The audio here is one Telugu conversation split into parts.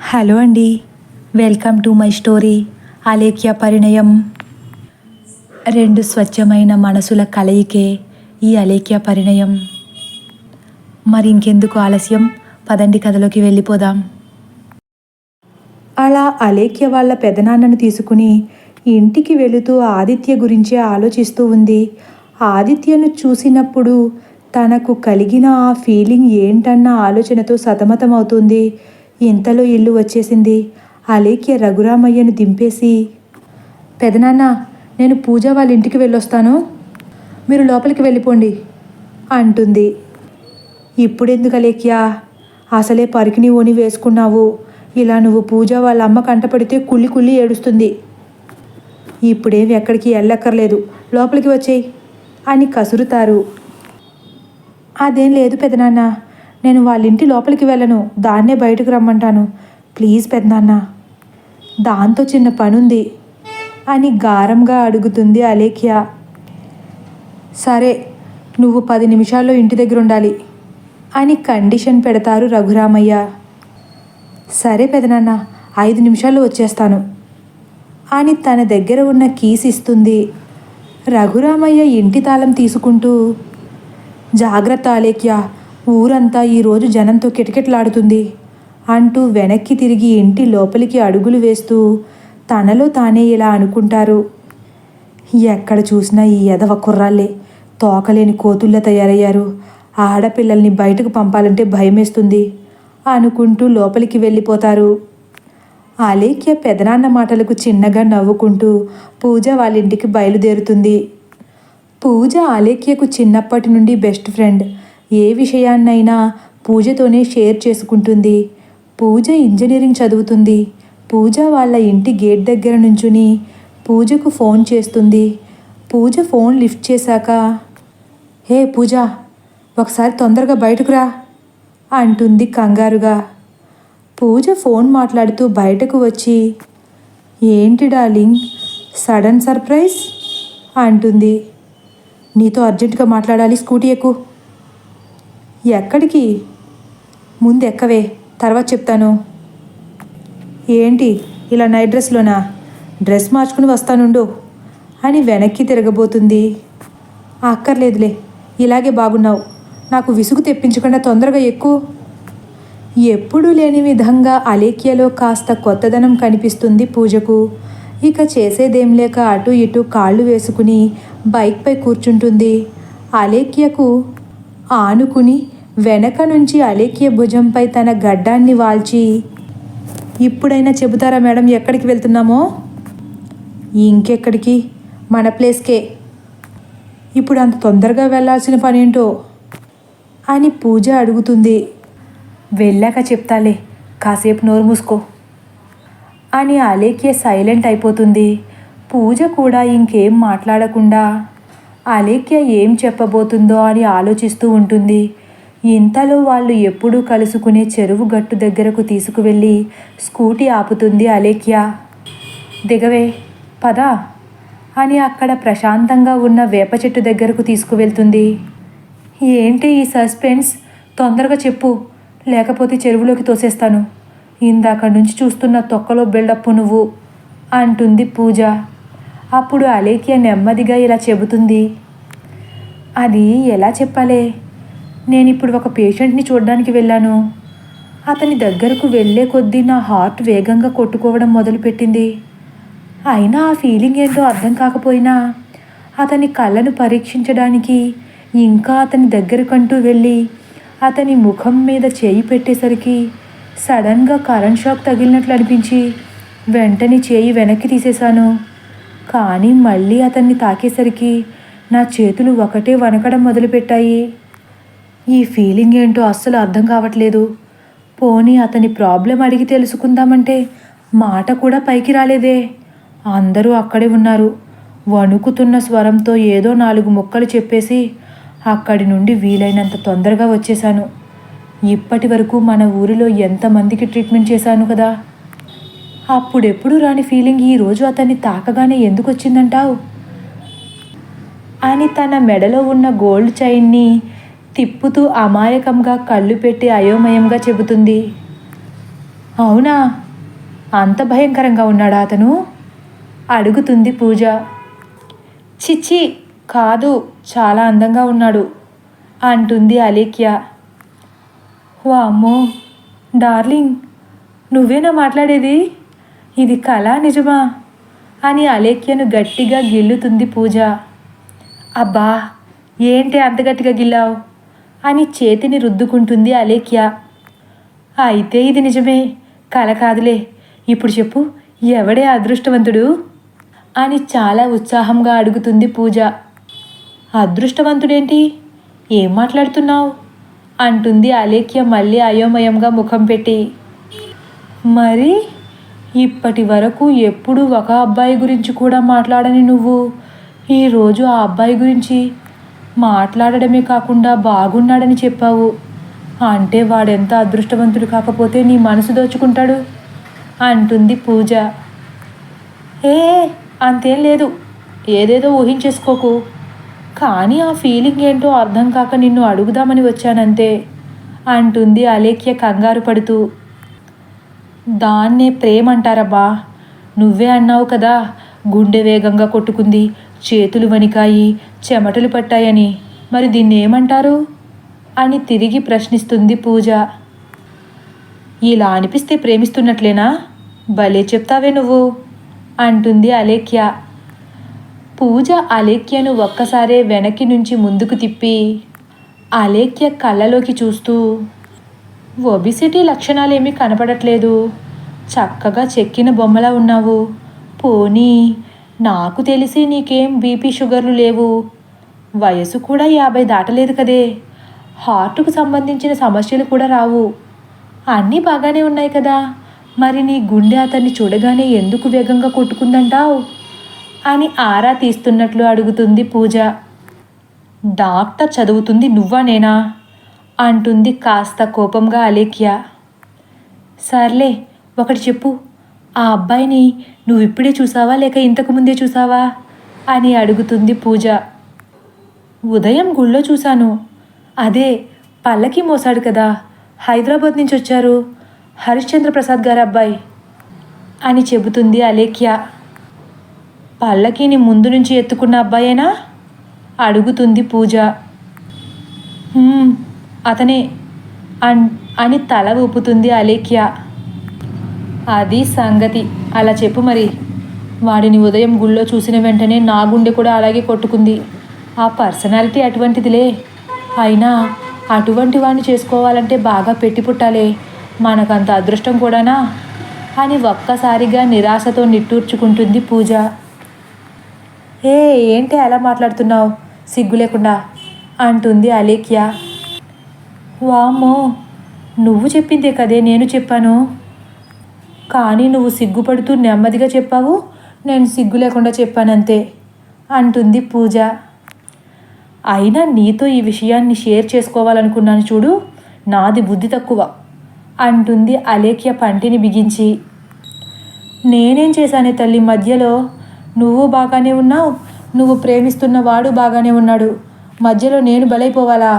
హలో అండి. Welcome to my story Alekhya Parinayam. రెండు స్వచ్ఛమైన మనసుల కలయికే ఈ అలేఖ్య పరిణయం. మరి ఇంకెందుకు ఆలస్యం? పదండి కథలోకి వెళ్ళిపోదాం. అలా అలేఖ్య వాళ్ళ పెదనాన్నను తీసుకుని ఇంటికి వెళుతూ ఆదిత్య గురించే ఆలోచిస్తూ ఉంది. ఆదిత్యను చూసినప్పుడు తనకు కలిగిన ఆ ఫీలింగ్ ఏంటన్న ఆలోచనతో సతమతమవుతుంది. ఇంతలో ఇల్లు వచ్చేసింది. అలేఖ్య రఘురామయ్యను దింపేసి పెదనాన్న నేను పూజ వాళ్ళ ఇంటికి వెళ్ళొస్తాను. మీరు లోపలికి వెళ్ళిపోండి అంటుంది. ఇప్పుడెందుకు అలేఖ్య అసలే పరికిని ఓని వేసుకున్నావు. ఇలా నువ్వు పూజ వాళ్ళ అమ్మ కంటపడితే కుళ్ళి కుళ్ళి ఏడుస్తుంది. ఇప్పుడేమి ఎక్కడికి వెళ్ళక్కర్లేదు లోపలికి వచ్చేయి అని కసురుతారు. అదేం లేదు పెదనాన్న. నేను వాళ్ళ ఇంటి లోపలికి వెళ్ళను దాన్నే బయటకు రమ్మంటాను. ప్లీజ్ పెదనాన్న దాంతో చిన్న పనుంది అని గారంగా అడుగుతుంది అలేఖ్య. సరే నువ్వు పది నిమిషాల్లో ఇంటి దగ్గర ఉండాలి అని కండిషన్ పెడతారు రఘురామయ్య. సరే పెదనాన్న ఐదు నిమిషాల్లో వచ్చేస్తాను అని తన దగ్గర ఉన్న కీస్ ఇస్తుంది. రఘురామయ్య ఇంటి తాళం తీసుకుంటూ జాగ్రత్త అలేఖ్య ఊరంతా ఈరోజు జనంతో కిటకిటలాడుతుంది. అంటూ వెనక్కి తిరిగి ఇంటి లోపలికి అడుగులు వేస్తూ తనలో తానే ఇలా అనుకుంటారు. ఎక్కడ చూసినా ఈ ఎదవ కుర్రాళ్ళే తోకలేని కోతుల్లా తయారయ్యారు. ఆడపిల్లల్ని బయటకు పంపాలంటే భయమేస్తుంది అనుకుంటూ లోపలికి వెళ్ళిపోతారు. అలేఖ్య పెదనాన్న మాటలకు చిన్నగా నవ్వుకుంటూ పూజ వాళ్ళ ఇంటికి బయలుదేరుతుంది. పూజ అలేఖ్యకు చిన్నప్పటి నుండి బెస్ట్ ఫ్రెండ్. ఏ విషయాన్నైనా పూజతోనే షేర్ చేసుకుంటుంది. పూజ ఇంజనీరింగ్ చదువుతుంది. పూజ వాళ్ళ ఇంటి గేట్ దగ్గర నుంచుని పూజకు ఫోన్ చేస్తుంది. పూజ ఫోన్ లిఫ్ట్ చేశాక హే పూజ ఒకసారి తొందరగా బయటకు రా అంటుంది కంగారుగా. పూజ ఫోన్ మాట్లాడుతూ బయటకు వచ్చి ఏంటి డార్లింగ్ సడన్ సర్ప్రైజ్? అంటుంది. నీతో అర్జెంటుగా మాట్లాడాలి స్కూటీ ఎక్కు. ఎక్కడికి? ముందు ఎక్కవే తర్వాత చెప్తాను. ఏంటి? ఇలా నైట్ డ్రెస్లోనా? డ్రెస్ మార్చుకుని వస్తానుండు. అని వెనక్కి తిరగబోతుంది. అక్కర్లేదులే. ఇలాగే బాగున్నావు. నాకు విసుగు తెప్పించకుండా తొందరగా ఎక్కువ ఎప్పుడూ లేని విధంగా అలేఖ్యలో కాస్త కొత్తదనం కనిపిస్తుంది పూజకు. ఇక చేసేదేం లేక అటు ఇటు కాళ్ళు వేసుకుని బైక్పై కూర్చుంటుంది. అలేఖ్యకు ఆనుకుని వెనక నుంచి అలేఖ్య భుజంపై తన గడ్డాన్ని వాల్చి ఇప్పుడైనా చెబుతారా మేడం ఎక్కడికి వెళ్తున్నామో? ఇంకెక్కడికి? మన ప్లేస్కే. ఇప్పుడు అంత తొందరగా వెళ్ళాల్సిన పనేంటో? అని పూజ అడుగుతుంది. వెళ్ళాక చెప్తాలే కాసేపు నోరు మూసుకో. అని అలేఖ్య సైలెంట్ అయిపోతుంది. పూజ కూడా ఇంకేం మాట్లాడకుండా అలేఖ్య ఏం చెప్పబోతుందో అని ఆలోచిస్తూ ఉంటుంది. ఇంతలో వాళ్ళు ఎప్పుడూ కలుసుకునే చెరువు గట్టు దగ్గరకు తీసుకువెళ్ళి స్కూటీ ఆపుతుంది అలేఖ్య. దిగవే పదా అని అక్కడ ప్రశాంతంగా ఉన్న వేప చెట్టు దగ్గరకు తీసుకువెళ్తుంది. ఏంటి ఈ సస్పెన్స్? తొందరగా చెప్పు. లేకపోతే చెరువులోకి తోసేస్తాను. ఇందాక నుంచి చూస్తున్న తొక్కలో బిల్డప్ నువ్వు అంటుంది పూజ. అప్పుడు అలేఖ్య నెమ్మదిగా ఇలా చెబుతుంది. అది ఎలా చెప్పాలే? నేను ఇప్పుడు ఒక పేషెంట్ని చూడడానికి వెళ్ళాను. అతని దగ్గరకు వెళ్ళే కొద్దీ నా హార్ట్ వేగంగా కొట్టుకోవడం మొదలుపెట్టింది. అయినా ఆ ఫీలింగ్ ఏంటో అర్థం కాకపోయినా అతని కళ్ళను పరీక్షించడానికి ఇంకా అతని దగ్గరకంటూ వెళ్ళి అతని ముఖం మీద చేయి పెట్టేసరికి సడన్గా కరెంట్ షాక్ తగిలినట్లు అనిపించి వెంటనే చేయి వెనక్కి తీసేశాను. కానీ మళ్ళీ అతన్ని తాకేసరికి నా చేతులు ఒకటే వణకడం మొదలుపెట్టాయి. ఈ ఫీలింగ్ ఏంటో అస్సలు అర్థం కావట్లేదు. పోనీ అతని ప్రాబ్లం అడిగి తెలుసుకుందామంటే మాట కూడా పైకి రాలేదే. అందరూ అక్కడే ఉన్నారు. వణుకుతున్న స్వరంతో ఏదో నాలుగు ముక్కలు చెప్పేసి అక్కడి నుండి వీలైనంత తొందరగా వచ్చేశాను. ఇప్పటి వరకు మన ఊరిలో ఎంతమందికి ట్రీట్మెంట్ చేశాను కదా? అప్పుడెప్పుడు రాని ఫీలింగ్ ఈరోజు అతన్ని తాకగానే ఎందుకు వచ్చిందంటావు అని తన మెడలో ఉన్న గోల్డ్ చైన్ని తిప్పుతూ అమాయకంగా కళ్ళు పెట్టి అయోమయంగా చెబుతుంది. అవునా? అంత భయంకరంగా ఉన్నాడా అతను? అడుగుతుంది పూజ. చిచ్చి కాదు చాలా అందంగా ఉన్నాడు అంటుంది అలేఖ్య. వామ్మో డార్లింగ్ నువ్వేనా మాట్లాడేది? ఇది కళ నిజమా? అని అలేఖ్యను గట్టిగా గిల్లుతుంది పూజ. అబ్బా ఏంటి అంత గట్టిగా గిల్లావు? అని చేతిని రుద్దుకుంటుంది అలేఖ్య. అయితే ఇది నిజమే. కల కాదులే. ఇప్పుడు చెప్పు ఎవడే అదృష్టవంతుడు? అని చాలా ఉత్సాహంగా అడుగుతుంది పూజ. అదృష్టవంతుడేంటి? ఏం మాట్లాడుతున్నావు? అంటుంది అలేఖ్య మళ్ళీ అయోమయంగా ముఖం పెట్టి. మరి ఇప్పటి వరకు ఎప్పుడు ఒక అబ్బాయి గురించి కూడా మాట్లాడని నువ్వు? ఈరోజు ఆ అబ్బాయి గురించి మాట్లాడడమే కాకుండా బాగున్నాడని చెప్పావు. అంటే వాడెంత అదృష్టవంతుడు కాకపోతే నీ మనసు దోచుకుంటాడు? అంటుంది పూజ. ఏ అంతేం లేదు. ఏదేదో ఊహించేసుకోకు. కానీ ఆ ఫీలింగ్ ఏంటో అర్థం కాక నిన్ను అడుగుదామని వచ్చానంతే అంటుంది అలేఖ్య కంగారు పడుతూ. దాన్నే ప్రేమ అంటారబ్బా నువ్వే అన్నావు కదా గుండె వేగంగా కొట్టుకుంది. చేతులు వణికాయి చెమటలు పట్టాయని. మరి దీన్ని ఏమంటారు అని తిరిగి ప్రశ్నిస్తుంది పూజ. ఇలా అనిపిస్తే ప్రేమిస్తున్నట్లేనా? భలే చెప్తావే నువ్వు అంటుంది అలేఖ్య. పూజ అలేఖ్యను ఒక్కసారే వెనక్కి నుంచి ముందుకు తిప్పి అలేఖ్య కళ్ళలోకి చూస్తూ ఒబిసిటీ లక్షణాలేమీ కనపడట్లేదు. చక్కగా చెక్కిన బొమ్మలా ఉన్నావు. పోనీ నాకు తెలిసి నీకేం బీపీ షుగర్లు లేవు. వయసు కూడా యాభై దాటలేదు కదే. హార్ట్కు సంబంధించిన సమస్యలు కూడా రావు. అన్నీ బాగానే ఉన్నాయి కదా. మరి నీ గుండె అతన్ని చూడగానే ఎందుకు వేగంగా కొట్టుకుందంటావు? అని ఆరా తీస్తున్నట్లు అడుగుతుంది పూజ. డాక్టర్ చదువుతుంది నువ్వా నేనా? అంటుంది కాస్త కోపంగా అలేఖ్య. సర్లే ఒకటి చెప్పు. ఆ అబ్బాయిని నువ్వు ఇప్పుడే చూసావా లేక ఇంతకు ముందే చూసావా? అని అడుగుతుంది పూజ. ఉదయం గుళ్ళో చూశాను. అదే పల్లకి మోసాడు కదా. హైదరాబాద్ నుంచి వచ్చారు. హరిశ్చంద్ర ప్రసాద్ గారి అబ్బాయి. అని చెబుతుంది అలేఖ్య. పల్లకిని ముందు నుంచి ఎత్తుకున్న అబ్బాయేనా? అడుగుతుంది పూజ. అతనే. అన్ అని తల ఊపుతుంది అలేఖ్య. అది సంగతి. అలా చెప్పు మరి. వాడిని ఉదయం గుళ్ళో చూసిన వెంటనే నా గుండె కూడా అలాగే కొట్టుకుంది. ఆ పర్సనాలిటీ అటువంటిదిలే. అయినా అటువంటి వాడిని చేసుకోవాలంటే బాగా పెట్టి పుట్టాలే. మనకంత అదృష్టం కూడానా? అని ఒక్కసారిగా నిరాశతో నిట్టూర్చుకుంటుంది పూజ. ఏ ఏంటి అలా మాట్లాడుతున్నావు? సిగ్గు లేకుండా అంటుంది అలేఖ్య. వామ్మో నువ్వు చెప్పిందే కదే నేను చెప్పాను. కానీ నువ్వు సిగ్గుపడుతూ నెమ్మదిగా చెప్పావు. నేను సిగ్గు లేకుండా చెప్పానంతే అంటుంది పూజ. అయినా నీతో ఈ విషయాన్ని షేర్ చేసుకోవాలనుకున్నాను చూడు నాది బుద్ధి తక్కువ అంటుంది అలేఖ్య పంటిని బిగించి. నేనేం చేశానే తల్లి మధ్యలో నువ్వు బాగానే ఉన్నావు నువ్వు ప్రేమిస్తున్న వాడు బాగానే ఉన్నాడు మధ్యలో నేను బలైపోవాలా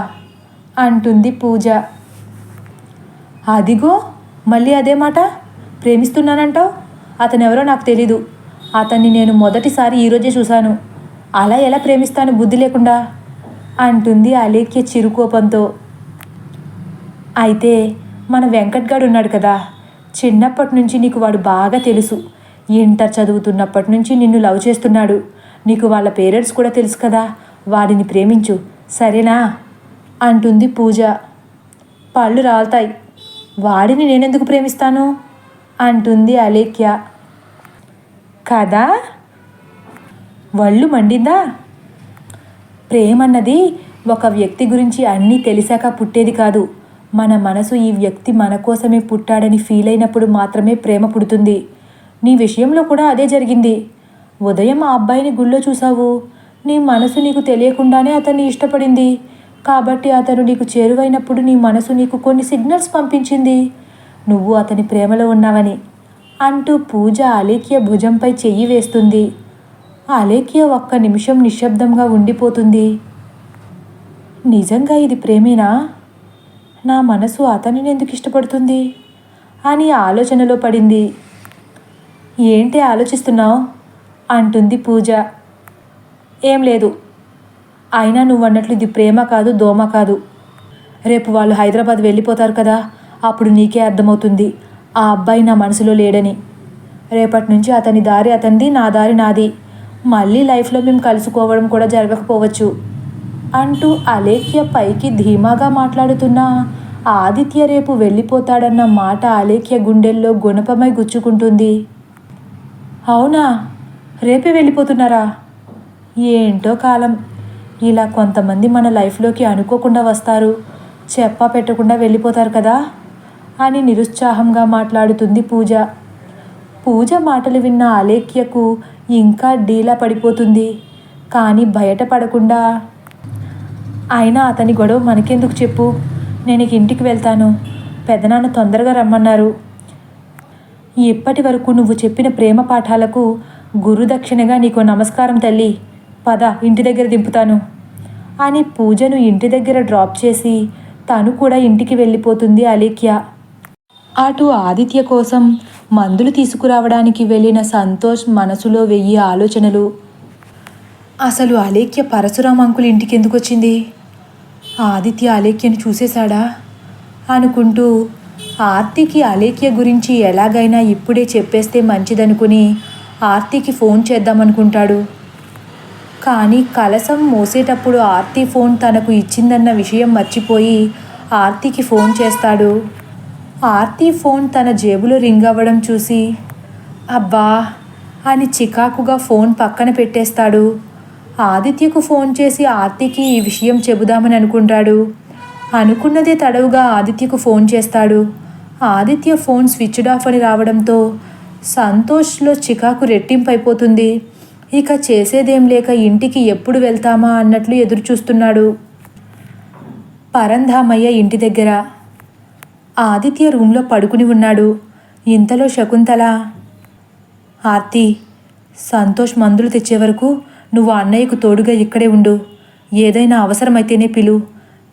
అంటుంది పూజ. అదిగో మళ్ళీ అదే మాట ప్రేమిస్తున్నానంటావు? అతనెవరో నాకు తెలీదు. అతన్ని నేను మొదటిసారి ఈరోజే చూశాను. అలా ఎలా ప్రేమిస్తాను బుద్ధి లేకుండా? అంటుంది అలేఖ్య చిరుకోపంతో. అయితే మన వెంకట్గాడు ఉన్నాడు కదా. చిన్నప్పటి నుంచి నీకు వాడు బాగా తెలుసు. ఇంటర్ చదువుతున్నప్పటి నుంచి నిన్ను లవ్ చేస్తున్నాడు. నీకు వాళ్ళ పేరెంట్స్ కూడా తెలుసు కదా. వాడిని ప్రేమించు. సరేనా? అంటుంది పూజ. పళ్ళు రాలుతాయి. వాడిని నేనెందుకు ప్రేమిస్తాను? అంటుంది అలేఖ్య. కదా? వళ్ళు మండిందా? ప్రేమన్నది ఒక వ్యక్తి గురించి అన్నీ తెలిసాక పుట్టేది కాదు. మన మనసు ఈ వ్యక్తి మన కోసమే పుట్టాడని ఫీల్ అయినప్పుడు మాత్రమే ప్రేమ పుడుతుంది. నీ విషయంలో కూడా అదే జరిగింది. ఉదయం ఆ అబ్బాయిని గుళ్ళో చూసావు నీ మనసు నీకు తెలియకుండానే అతన్ని ఇష్టపడింది. కాబట్టి అతను నీకు చేరువైనప్పుడు నీ మనసు నీకు కొన్ని సిగ్నల్స్ పంపించింది. నువ్వు అతని ప్రేమలో ఉన్నావని అంటూ పూజ అలేఖ్య భుజంపై చెయ్యి వేస్తుంది. అలేఖ్య ఒక్క నిమిషం నిశ్శబ్దంగా ఉండిపోతుంది. నిజంగా ఇది ప్రేమేనా? నా మనసు అతనిని ఎందుకు ఇష్టపడుతుంది? అని ఆలోచనలో పడింది. ఏంటి ఆలోచిస్తున్నావు? అంటుంది పూజ. ఏం లేదు. అయినా నువ్వు అన్నట్లు ఇది ప్రేమ కాదు దోమ కాదు. రేపు వాళ్ళు హైదరాబాద్ వెళ్ళిపోతారు కదా అప్పుడు నీకే అర్థమవుతుంది ఆ అబ్బాయి నా మనసులో లేడని. రేపటి నుంచి అతని దారి అతనిది నా దారి నాది. మళ్ళీ లైఫ్లో మేము కలుసుకోవడం కూడా జరగకపోవచ్చు అంటూ అలేఖ్య పైకి ధీమాగా మాట్లాడుతున్న. ఆదిత్య రేపు వెళ్ళిపోతాడన్న మాట అలేఖ్య గుండెల్లో గుణపమై గుచ్చుకుంటుంది. అవునా? రేపే వెళ్ళిపోతున్నారా? ఏంటో కాలం. ఇలా కొంతమంది మన లైఫ్లోకి అనుకోకుండా వస్తారు. చెప్పా పెట్టకుండా వెళ్ళిపోతారు కదా. అని నిరుత్సాహంగా మాట్లాడుతుంది పూజ. పూజ మాటలు విన్న అలేఖ్యకు ఇంకా డీలా పడిపోతుంది. కానీ బయటపడకుండా అయినా అతని గొడవ మనకెందుకు చెప్పు? నేను ఇంటికి వెళ్తాను. పెదనాన్న తొందరగా రమ్మన్నారు. ఇప్పటి వరకు నువ్వు చెప్పిన ప్రేమ పాఠాలకు గురుదక్షిణగా నీకు నమస్కారం తల్లి. పద ఇంటి దగ్గర దింపుతాను. అని పూజను ఇంటి దగ్గర డ్రాప్ చేసి తను కూడా ఇంటికి వెళ్ళిపోతుంది అలేఖ్య. అటు ఆదిత్య కోసం మందులు తీసుకురావడానికి వెళ్ళిన సంతోష్ మనసులో వెయ్యి ఆలోచనలు. అసలు అలేఖ్య పరశురామ్ అంకుల్ ఇంటికి ఎందుకు వచ్చింది ఆదిత్య అలేఖ్యను చూసేశాడా? అనుకుంటూ ఆర్తికి అలేఖ్య గురించి ఎలాగైనా ఇప్పుడే చెప్పేస్తే మంచిదనుకుని ఆర్తికి ఫోన్ చేద్దామనుకుంటాడు. కానీ కలసం మోసేటప్పుడు ఆర్తి ఫోన్ తనకు ఇచ్చిందన్న విషయం మర్చిపోయి ఆర్తికి ఫోన్ చేస్తాడు. ఆర్తి ఫోన్ తన జేబులో రింగ్ అవ్వడం చూసి అబ్బా అని చికాకుగా ఫోన్ పక్కన పెట్టేస్తాడు. ఆదిత్యకు ఫోన్ చేసి ఆర్తికి ఈ విషయం చెబుదామని అనుకుంటాడు. అనుకున్నదే తడవుగా ఆదిత్యకు ఫోన్ చేస్తాడు. ఆదిత్య ఫోన్ స్విచ్డ్ ఆఫ్ అని రావడంతో సంతోష్లో చికాకు రెట్టింపైపోతుంది. ఇక చేసేదేం లేక ఇంటికి ఎప్పుడు వెళ్తామా అన్నట్లు ఎదురుచూస్తున్నాడు. పరంధామయ్య ఇంటి దగ్గర ఆదిత్య రూమ్లో పడుకుని ఉన్నాడు. ఇంతలో శకుంతల ఆర్తి సంతోష్ మందులు తెచ్చే వరకు నువ్వు అన్నయ్యకు తోడుగా ఇక్కడే ఉండు. ఏదైనా అవసరమైతేనే పిలు.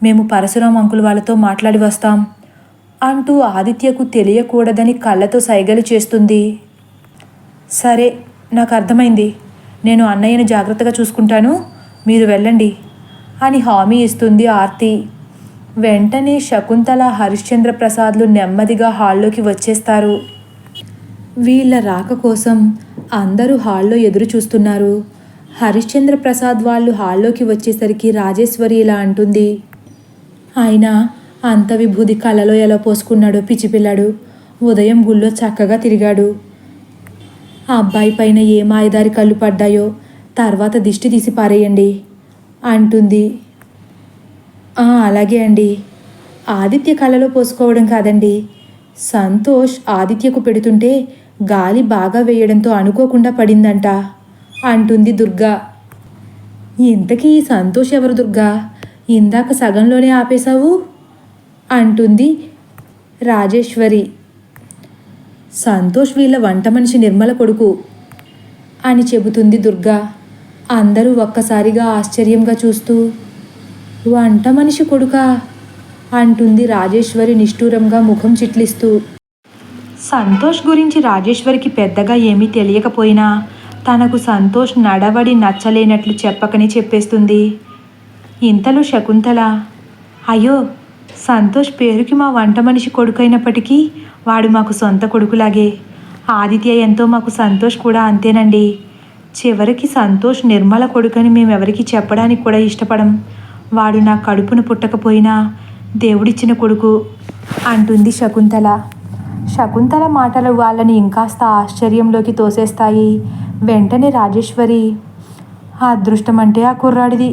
మేము పరశురాం అంకుల్ వాళ్ళతో మాట్లాడి వస్తాం అంటూ ఆదిత్యకు తెలియకూడదని కళ్ళతో సైగలు చేస్తుంది. సరే నాకు అర్థమైంది. నేను అన్నయ్యను జాగ్రత్తగా చూసుకుంటాను. మీరు వెళ్ళండి అని హామీ ఇస్తుంది ఆర్తి. వెంటనే శకుంతల హరిశ్చంద్ర ప్రసాద్లు నెమ్మదిగా హాల్లోకి వచ్చేస్తారు. వీళ్ళ రాక కోసం అందరూ హాల్లో ఎదురు చూస్తున్నారు. హరిశ్చంద్ర ప్రసాద్ వాళ్ళు హాల్లోకి వచ్చేసరికి రాజేశ్వరి ఇలా అంటుంది. ఆయన అంత విభూది కళ్ళలో ఎలా పోసుకున్నాడో పిచ్చిపిల్లాడు ఉదయం గుళ్ళో చక్కగా తిరిగాడు. ఆ అబ్బాయి పైన ఏ మాయదారి కళ్ళు పడ్డాయో తర్వాత దిష్టి తీసి పారేయండి అంటుంది. అలాగే అండి. ఆదిత్య కళ్ళలో పోసుకోవడం కాదండి. సంతోష్ ఆదిత్యకు పెడుతుంటే గాలి బాగా వేయడంతో అనుకోకుండా పడిందంట. అంటుంది దుర్గా. ఇంతకీ ఈ సంతోష్ ఎవరు దుర్గా? ఇందాక సగంలోనే ఆపేశావు? అంటుంది రాజేశ్వరి. సంతోష్ వీళ్ళ వంట మనిషి నిర్మల కొడుకు అని చెబుతుంది దుర్గా. అందరూ ఒక్కసారిగా ఆశ్చర్యంగా చూస్తూ వంట మనిషి కొడుకా? అంటుంది రాజేశ్వరి నిష్ఠూరంగా ముఖం చిట్లిస్తూ. సంతోష్ గురించి రాజేశ్వరికి పెద్దగా ఏమీ తెలియకపోయినా తనకు సంతోష్ నడవడి నచ్చలేనట్లు చెప్పకనే చెప్పేస్తుంది. ఇంతలో శకుంతల అయ్యో సంతోష్ పేరుకి మా వంట మనిషి కొడుకైనప్పటికీ వాడు మాకు సొంత కొడుకులాగే. ఆదిత్య ఎంతో మాకు సంతోష్ కూడా అంతేనండి. చివరికి సంతోష్ నిర్మల కొడుకని మేమెవరికి చెప్పడానికి కూడా ఇష్టపడం వాడు నా కడుపును పుట్టకపోయినా దేవుడిచ్చిన కొడుకు అంటుంది శకుంతల. శకుంతల మాటలు వాళ్ళని ఇంకాస్త ఆశ్చర్యంలోకి తోసేస్తాయి. వెంటనే రాజేశ్వరి ఆ అదృష్టం అంటే ఆ కుర్రాడిది.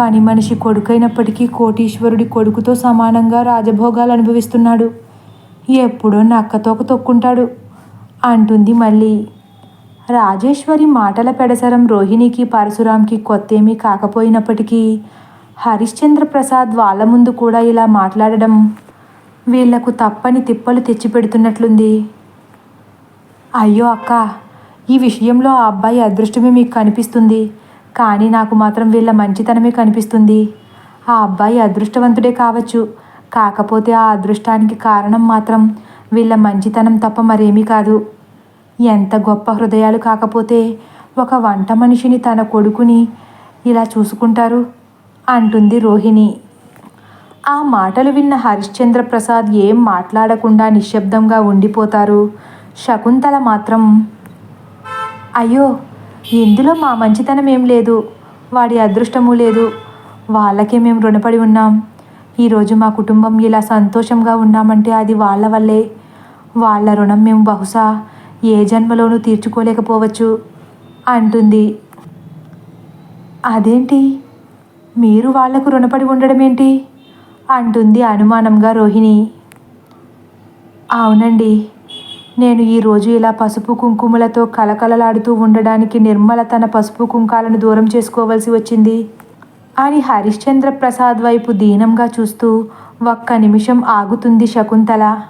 పని మనిషి కొడుకైనప్పటికీ కోటీశ్వరుడి కొడుకుతో సమానంగా రాజభోగాలు అనుభవిస్తున్నాడు. ఎప్పుడో నక్కతోక తొక్కుంటాడు అంటుంది మళ్ళీ. రాజేశ్వరి మాటల పెడసరం రోహిణికి పరశురాంకి కొత్తేమీ కాకపోయినప్పటికీ హరిశ్చంద్ర ప్రసాద్ వాళ్ళ ముందు కూడా ఇలా మాట్లాడడం వీళ్ళకు తప్పని తిప్పలు తెచ్చిపెడుతున్నట్లుంది. అయ్యో అక్క ఈ విషయంలో ఆ అబ్బాయి అదృష్టమే మీకు కనిపిస్తుంది. కానీ నాకు మాత్రం వీళ్ళ మంచితనమే కనిపిస్తుంది. ఆ అబ్బాయి అదృష్టవంతుడే కావచ్చు. కాకపోతే ఆ అదృష్టానికి కారణం మాత్రం వీళ్ళ మంచితనం తప్ప మరేమీ కాదు. ఎంత గొప్ప హృదయాలు కాకపోతే ఒక వంట మనిషిని తన కొడుకుని ఇలా చూసుకుంటారు. అంటుంది రోహిణి. ఆ మాటలు విన్న హరిశ్చంద్ర ప్రసాద్ ఏం మాట్లాడకుండా నిశ్శబ్దంగా ఉండిపోతారు? శకుంతల మాత్రం అయ్యో ఇందులో మా మంచితనం ఏం లేదు. వాడి అదృష్టము లేదు. వాళ్ళకే మేము రుణపడి ఉన్నాం. ఈరోజు మా కుటుంబం ఇలా సంతోషంగా ఉన్నామంటే అది వాళ్ళ వల్లే. వాళ్ళ రుణం మేము బహుశా ఏ జన్మలోనూ తీర్చుకోలేకపోవచ్చు అంటుంది. అదేంటి? మీరు వాళ్ళకు రుణపడి ఉండడం ఏంటి అంటుంది అనుమానంగా రోహిణి. అవునండి. నేను ఈరోజు ఇలా పసుపు కుంకుమలతో కలకలలాడుతూ ఉండడానికి నిర్మల తన పసుపు కుంకాలను దూరం చేసుకోవలసి వచ్చింది. అని హరిశ్చంద్ర ప్రసాద్ వైపు దీనంగా చూస్తూ ఒక్క నిమిషం ఆగుతుంది శకుంతల.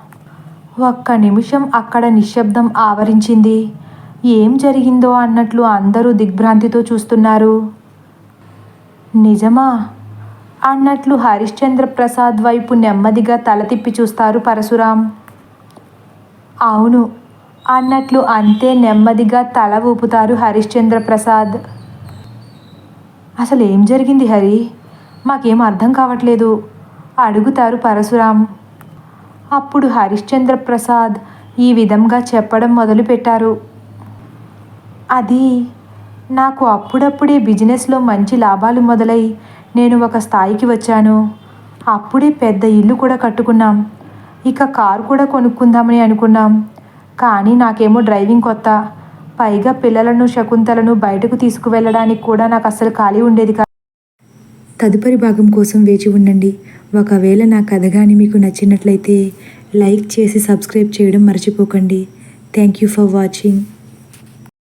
ఒక్క నిమిషం అక్కడ నిశ్శబ్దం ఆవరించింది. ఏం జరిగిందో అన్నట్లు అందరూ దిగ్భ్రాంతితో చూస్తున్నారు. నిజమా? అన్నట్లు హరిశ్చంద్ర ప్రసాద్ వైపు నెమ్మదిగా తల తిప్పి చూస్తారు పరశురాం. అవును అన్నట్లు అంతే నెమ్మదిగా తల ఊపుతారు హరిశ్చంద్ర ప్రసాద్. అసలు ఏం జరిగింది హరి? మాకేం అర్థం కావట్లేదు అడుగుతారు పరశురాం. అప్పుడు హరిశ్చంద్ర ప్రసాద్ ఈ విధంగా చెప్పడం మొదలుపెట్టారు. అది నాకు అప్పుడప్పుడే బిజినెస్లో మంచి లాభాలు మొదలై నేను ఒక స్థాయికి వచ్చాను. అప్పుడే పెద్ద ఇల్లు కూడా కట్టుకున్నాం. ఇక కారు కూడా కొనుక్కుందామని అనుకున్నాం. కానీ నాకేమో డ్రైవింగ్ కొత్త. పైగా పిల్లలను శకుంతలను బయటకు తీసుకువెళ్ళడానికి కూడా నాకు అస్సలు ఖాళీ ఉండేది కాదు తదుపరి భాగం కోసం వేచి ఉండండి. ఒకవేళ నా కథ కానీ మీకు నచ్చినట్లయితే లైక్ చేసి సబ్స్క్రైబ్ చేయడం మర్చిపోకండి. Thank you for watching.